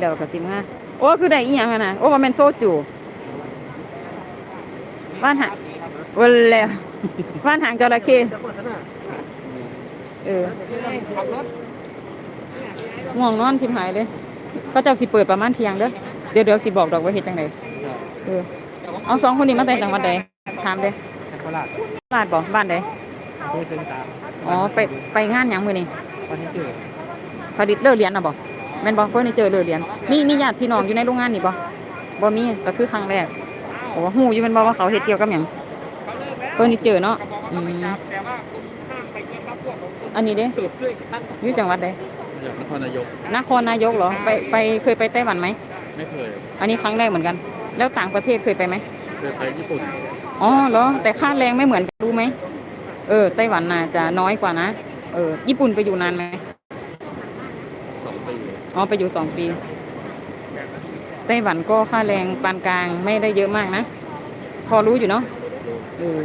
เดี๋ยวก็สิมาโอ้คือได้อีหยังอะนะโอ้ว่าแม่นโซจูบ้านหางวันแล้วบ้านหางจระเข้เออง่วงนอนชิมหายเลยเขาเจ้าสิเปิดประมาณเที่ยงเด้อเดี๋ยวเดี๋ยวสิบอกดอกว่าเฮ็ดจังไดเออเอาสองคนนี้มาแต่จังหวัดใดถามเด้โคราชบ้านบ่บ้านใดโดยเชิงสามอ๋อไปไปงานหยังมื้อนี้วันที่เจอผลิตเลิกเรียนน่ะบ่ แม่นบ่เฟอร์นิเจอร์เลิกเรียนมีมีญาติพี่น้องอยู่ในโรงงานนี่บ่บ่มีก็คือครั้งแรกโอ้ฮู้อยู่แม่นบ่ว่าเขาเฮ็ดเกี่ยวกับหยังเฟอร์นิเจอร์เนาะอืมอันนี้เด้อยู่จังหวัดใดจากนครนายกนครนายกเหรอไปไปเคยไปไต้หวันไหมไม่เคย อันนี้ครั้งแรกเหมือนกัน แล้วต่างประเทศเคยไปไหมเคยไปญี่ปุ่นอ๋อเหรอแต่ค่าแรงไม่เหมือนกันรู้ไหมเออไต้หวันน่าจะน้อยกว่านะเออญี่ปุ่นไปอยู่นานไหมส องปีอ๋อไปอยู่สองปี ไต้หวันก็ค่าแรงปานกลางไม่ได้เยอะมากนะ พอรู้อยู่เนาะเออ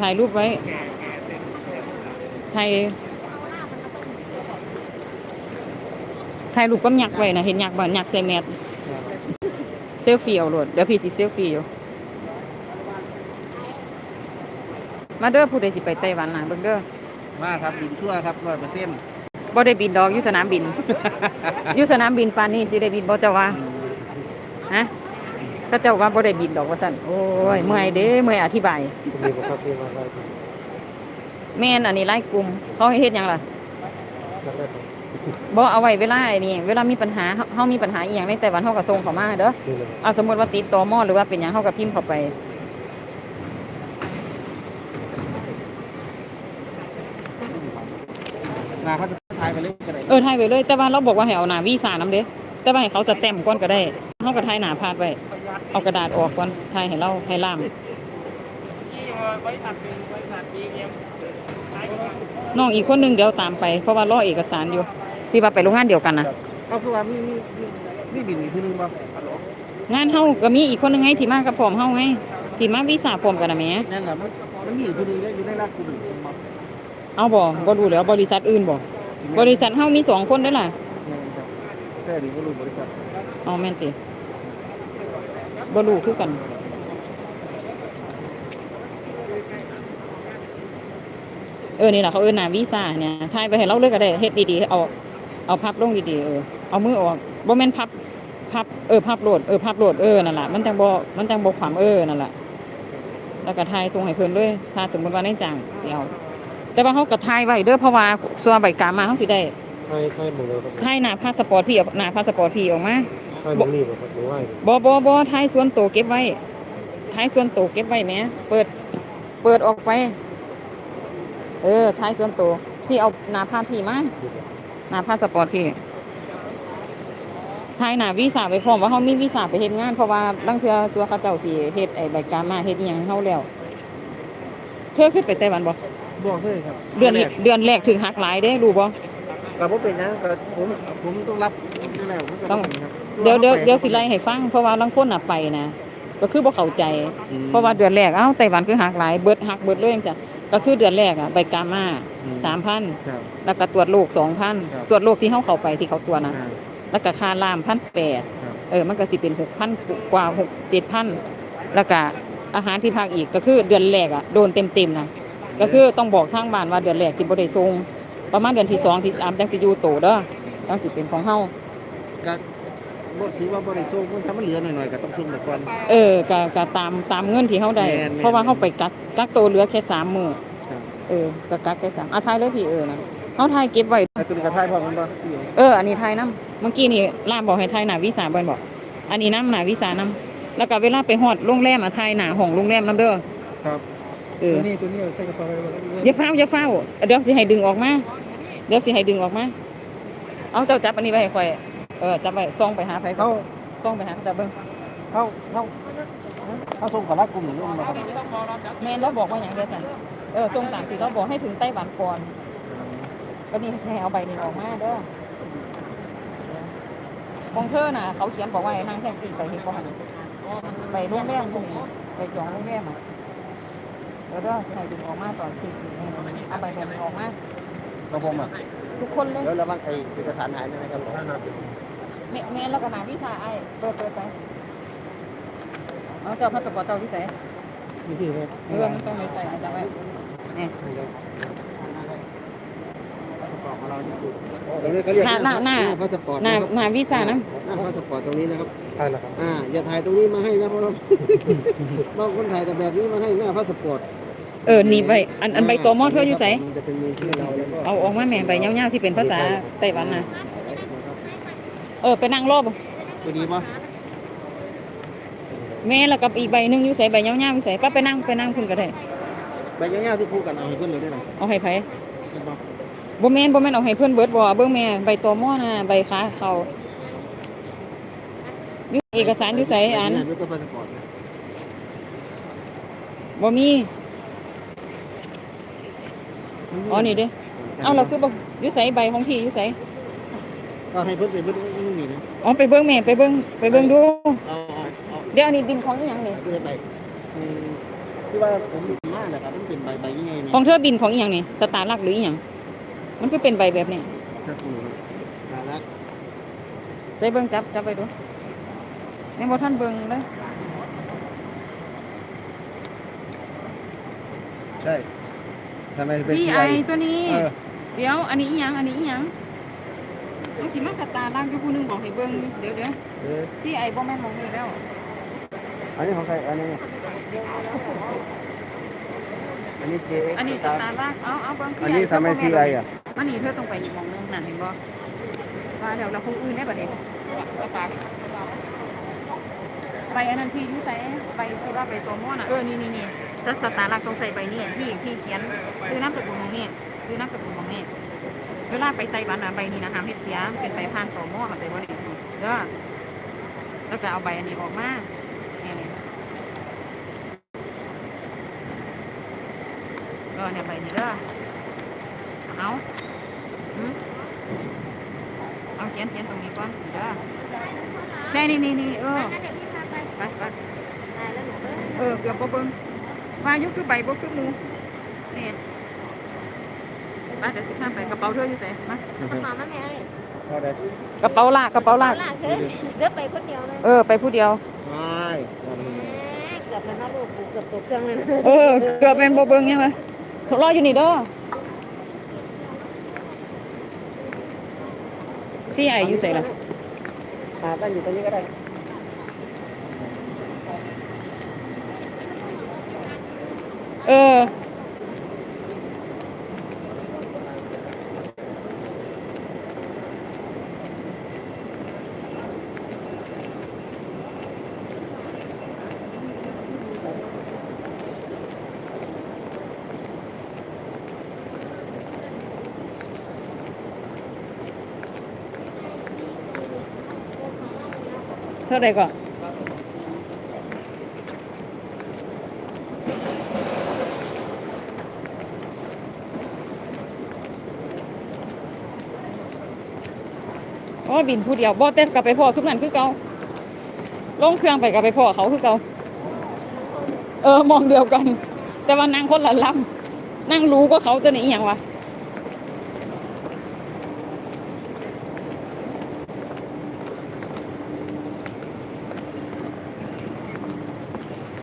ถ่ายรูปไว้ ถ่ายถ่ายรูปก็ยักษ์ไว้นะเห็นยักษ์บ่ยักษ์ใส่แมสเซลฟี่เอาโลดเดี๋ยวพี่สิเซลฟี่อยู่ มาเด้อผู้ใดสิไปไต้หวันน่ะเบิ่งเด้อมาครับบินชั่วครับร้อยเปอร์เซ็นต์บ่ได้บินดอกอยู่สนามบิน อยู่สนามบินปานนี้สิได้บินบ่เจ้าว่าฮะเขาเจ้าว่าบ่ได้บินดอกว่าซั่นโอ้ยเมื่อยเด้เมื่อยอธิบายมีบุคคลที่มาได้ครับแม่นอันนี้ไล่กลุ่มเขาให้เฮ็ดหยังล่ะแล้วก็บ่เอาไว้เวลาไอ้นี่เวลามีปัญหาเฮาเฮามีปัญหาอีหยังในไต้หวันเฮาก็ส่งเข้ามาเด้อนี่เลยเอาสมมุติว่าติดต่อมอหรือว่าเป็นหยังเฮาก็พิมพ์เข้าไป นาเขาจะทายไปเรื่อยกันเลยเออถ่ายไว้เลยแต่ว่าเราบอกว่าให้เอาหน้าวีซ่านำเด้แต่ว่าให้เขาสแตมป์ก่อนก็ได้เฮาก็ถ่ายหน้าพาดไว้เอากระดาษออกก่อนถ่ายให้เราให้ล่ามน้องอีกคนหนึงเดี๋ยวตามไปเพราะว่ารอเอกสารอยู่ ที่ว่าไปโรงงานเดียวกันนะเขาคือว่ามีมีมีบินอีกทีนึงบ่งานเฮาก็มีอีกคนหนึงไงที่มากับพร้อมเฮาไงที่มาวีซ่าพร้อมกันนะแหม่นั่นแหละมันมันมีอีกทีนึงอยู่ในรักกลุ่ม เอาบ่บ่รู้แล้วบริษัทอื่นบ่บริษัทเฮามีสองคนเด้อล่ะแต่ดีก็รู้บริษัทอ๋อแม่นติบ่รู้คือกันเออนี่ล่ะเขาเอิ้นหน้าวีซ่าเนี่ยถ่ายไปให้เราเลยก็ได้เฮ็ดดีๆเอาเอาพับลงดีๆเออเอามือออกบ่แม่นพับพับเออพับโหลดเออพับโหลดเออนั่นล่ะมันจังบ่มันจังบ่ขวามเออนั่นล่ะแล้วก็ถ่ายส่งให้เพิ่นเลยถ้าสมมุติว่าในจ้างสิเอา แต่ว่าเฮาก็ถ่ายไว้เด้อเพราะว่าส่วนใบกามาเฮาสิได้ใช่ใช่หมดเลยครับถ่ายหน้าพาสปอร์ตพี่เอาหน้าพาสปอร์ตพี่ออกมาใช่หมดนี่ครับหรือว่าบ่บ่บ่ถ่ายส่วนตัวเก็บไว้ถ่ายส่วนตัวเก็บไว้แหมเปิด เปิดออกไป เออถ่ายส่วนตัวพี่เอาหน้าพาสพี่มาหน้าพาสปอร์ตพี่ถ่ายหน้าวีซ่าไปพร้อมว่าเฮามีวีซ่าไปเฮ็ดงานเพราะว่าลางเทื่อสัวเขาเจ้าสิเฮ็ดไอ้ใบกามาเฮ็ดอีหยังให้เฮาแล้วเธอขึ้นไปไต้หวันบ่ บอกเลยครับเดือนเดือนแรกถึงหักหลายเด้รู้บ่กับผมเป็นยังกับผมผมต้องรับนี่แหละผมจะต้องรับครับเดี๋ยวเดี๋ยวเดี๋ยวสิไล่ให้ฟังเพราะว่าลางคนน่ะไปนะก็คือบ่เข้าใจอืมเพราะว่าเดือนแรกเอ้าไต้หวันคือหักหลายเบิดหักเบิดเลยจังก็คือเดือนแรกอะใบกามาอืมสามพันครับแล้วก็ตรวจโรคสองพันครับตรวจโรคที่เขาเข้าไปที่เขาตรวจนะอ่าแล้วก็ค่าล่ามพันแปดครับเออมันก็สิเป็นหกพันกว่าหกเจ็ดพันแล้วก็อาหารที่พักอีกก็คือเดือนแรกอะโดนเต็มเต็มๆนะ ก็คือต้องบอกทางบ้านว่าเดือนแรกสิบ่ได้ส่งประมาณเดือนที่สองที่สามจังสิอยู่โตเด้อจังสิเป็นของเฮาก็บ่ถือว่าบริสุทธิ์มันถ้ามันเหลือหน่อยๆก็ต้องซุ่มแต่ก่อน เออก็ก็ตามตามเงินที่เฮาได้ แม่นๆ เพราะว่าเฮาไปกักกักโตวเหลือแค่สามมื้อครับเออก็กักแค่สามอะทายเลยพี่เออนะเฮาทายเก็บไว้ ไอ้ตัวนี้ก็ทายพร้อมกันบ่พี่เออ อันนี้ไทยน้ำเมื่อกี้นี่ล่ามบอกให้ไทยหนาวีซ่าเบิ่นบอก อันนี้น้ำหนาวีซ่าน้ำแล้วก็เวลาไปฮอดโรงแรมอะไทยหนาห้องโรงแรมน้ำเด้อ ครับ เออตัวนี้ตัวนี้เอาใส่กระเป๋าไว้บ่อย่าเฝ้าอย่าเฝ้าเดี๋ยวสิให้ดึงออกมาเดี๋ยวสิให้ดึงออกมาเอาเจ้าจับอันนี้ไว้ให้ข่อยเออจับไว้ส่องไปหาไผก็เขาส่องไปหาแต่เบิ่งเขาเขาเขาส่งกับรักกลุ่มอย่างนี้มาครับแม่นแล้วบอกว่าหยังเด้อสั่นเออส่งตามที่เราบอกให้ถึงไต้หวันก่อนก็นี่ให้เอาใบนี้ออกมาเด้อของเธอน่ะ เขาเขียนบอกว่าให้นั่งแท็กซี่ไปเฮ็ดบ่หั่นไปโรงแรมพวกนี้ไปจองโรงแรมอะ แล้วก็ใส่ดึงออกมาตอนสิบนี่เอาใบแบบนี้ออกมาเราผมอะทุกคนเลยแล้วระวังไอ้เอกสารหายนะครับแม่แม่แล้วก็นาวิชาไอ้เปิดเปิดไปเอาเจ้าพาสปอร์ตเจ้าวิสัยนี่คือครับเรื่องมันต้องไปใส่จังไว้นี่ตรงนี้เขาเรียกหน้าหน้าหน้าพาสปอร์ตหน้านะครับหน้าวิสานะหน้าพาสปอร์ตตรงนี้นะครับใช่แล้วครับอ่าอย่าถ่ายตรงนี้มาให้นะเพราะเราบางคนถ่ายแต่แบบนี้มาให้หน้าพาสปอร์ต เออนี่ใบอันอันใบตัวมอดเธออยู่ไสมันจะเป็นมีชื่อเราแล้วก็เอาออกมาแม่ใบยาวๆที่เป็นภาษาไต้หวันน่ะเออไปนั่งรอบจะดีปะแม่แล้วกับอีกใบหนึงอยู่ไสใบยาวๆอยู่ไสป้าไปนั่งไปนั่งคุณก็ได้ใบยาวๆที่คู่กันเอาให้เพื่อนเลยได้ไหมเอาให้ไผใช่ปะบ่แม่นบ่แม่นเอาให้เพิ่นเบิดบ่เบิ่งแม่ใบตัวมอน่ะใบขาเขาอยู่เอกสารอยู่ไสอันใไม่ต้องพาสปอร์ตนะ บ่มี อ๋อนี่เด้เอาเราคือบ่อยู่ไสใบของพี่อยู่ไสก็ให้เพื่อนไปเพื่อนนู่นนี่นะอ๋อไปเบิ่งแม่ไปเบิ่งไปเบิ่งดูเอาเอาเอาเดี๋ยวอันนี้บินของอีหยังนี่เพื่อนไปอืมที่ว่าผมมีมากแหละครับมันเป็นใบใบยังไงเนี่ยของเธอบินของอีหยังนี่สตาร์ลักหรืออีหยังมันคือเป็นใบแบบนี้ถ้าถูกน่ารักใส่เบิ่งจับจับไปดูแม่บ่ทันเบิ่งเลยใช่ ทำไมเป็น ซี CI ไอตัวนี้ เออเดี๋ยวอันนี้อีหยังอันนี้อีหยังมันสิมาสตาร์ลักอยู่ผู้หนึงบอกให้เบิ่งอยู่เดี๋ยวเดี๋ยวเออซีไอบ่แม่นของนี่แล้ว อันนี้ของใครอันนี้อันนี้ JX อันนี้สตาร์ลักเอาเอาเบิ่ง CI อันนี้ทำไม CI อะอันนี้เธอต้องไปอีกหมองนึงนั่นเห็นบ่ว่าแล้วเราคงอื่นได้บัดนี้ประกาศใบอันนั้นพี่อยู่ไสใบที่ว่าใบตัวม่วนอะเออนี่นี่นี่ จะสตาร์ลักต้องใส่ใบนี้ที่ที่เขียนซื้อนามสกุลของนี่ซื้อนามสกุลของนี่เวลาไปไต้หวันอะใบนี้นะห้ามเฮ็ดเสียเป็นใบผ่านตัวม่วนไปบ่ได้เด้อแล้วก็เอาใบอันนี้ออกมานี่นี่เออเนี่ยใบนี้เด้อเอาเอาเขียนเขียนตรงนี้ก่อนเด้อใช่นี่นี่นี่เออไปไปเออเกือบบ่เบิ่ง ว่าอยุคือใบบ่คือหมูนี่ไปเดี๋ยวสิข้ามไปกระเป๋าเธออยู่ไสมากระเป๋ามาแม่พอได้กระเป๋าลากกระเป๋าลากหลังคือเลือกไปคนเดียวเลยเออ ไปผู้เดียว ไม่เกือบแล้วนะลูกกูเกือบตกเครื่องเลยนะเออ เกือบเป็นบ่เบิ่งยังไงรออยู่นี่เด้อซี่ไออยู่ไสล่ะหาบ้านอยู่ตรงนี้ก็ได้ เออเท่าบินผู้เดียวบ่เต้นกลับไปพ่อสุกนั่นคือเก่าลงเครื่องไปกลับไปพ่อเขาคือเก่าเออมองเดียวกัน แต่ว่านั่งคนละลำนั่งรู้ก็เขาตัวนี้อย่างวะ